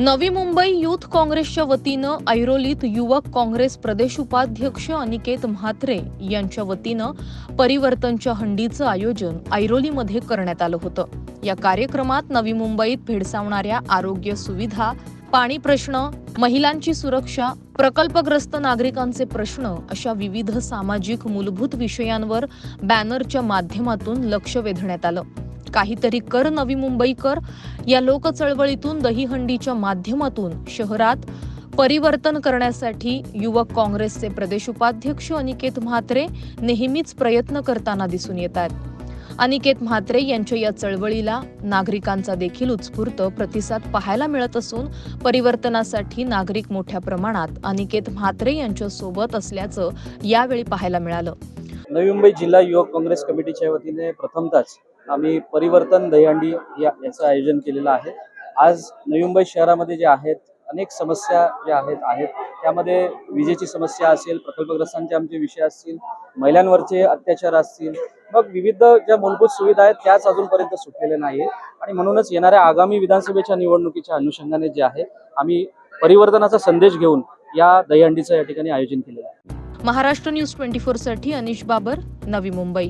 Navi Mumbai youth काँग्रेसच्या वतीनं ऐरोलीत युवक काँग्रेस प्रदेश उपाध्यक्ष अनिकेत म्हात्रे यांच्या वतीनं परिवर्तनच्या हंडीचं आयोजन ऐरोलीमध्ये करण्यात आलं होतं. या कार्यक्रमात नवी मुंबईत भेडसावणाऱ्या आरोग्य सुविधा पाणी प्रश्न महिलांची सुरक्षा प्रकल्पग्रस्त नागरिकांचे प्रश्न अशा विविध सामाजिक मूलभूत विषयांवर बॅनरच्या माध्यमातून लक्ष वेधण्यात आलं. काहीतरी कर नवी मुंबई कर. या लोकचळवळीतून दहीहंडीच्या माध्यमातून शहरात परिवर्तन करण्यासाठी युवक काँग्रेसचे प्रदेश उपाध्यक्ष अनिकेत म्हात्रे नेहमीच प्रयत्न करताना दिसून येत आहेत. अनिकेत म्हात्रे यांच्या या चळवळीला नागरिकांचा देखील उत्स्फूर्त प्रतिसाद पाहायला मिळत असून परिवर्तनासाठी नागरिक मोठ्या प्रमाणात अनिकेत म्हात्रे यांच्या सोबत असल्याचं यावेळी पाहायला मिळालं. नवी मुंबई जिल्हा युवक काँग्रेस कमिटीच्या वतीने प्रथमतःच आम्ही परिवर्तन दहीहंडी या याचं आयोजन केलेलं आहे. आज नवी मुंबई शहरामध्ये जे आहेत अनेक समस्या ज्या आहेत आहेत. त्यामध्ये विजेची समस्या असेल प्रकल्पग्रस्तांचे आमचे विषय असतील महिलांवरचे अत्याचार असतील मग विविध ज्या मूलभूत सुविधा आहेत त्याच अजूनपर्यंत सुटलेल्या नाही आणि म्हणूनच येणाऱ्या आगामी विधानसभेच्या निवडणुकीच्या अनुषंगाने जे आहे आम्ही परिवर्तनाचा संदेश घेऊन या दहीहंडीचं या ठिकाणी आयोजन केलेलं आहे. महाराष्ट्र न्यूज ट्वेंटी साठी अनिश बाबर नवी मुंबई.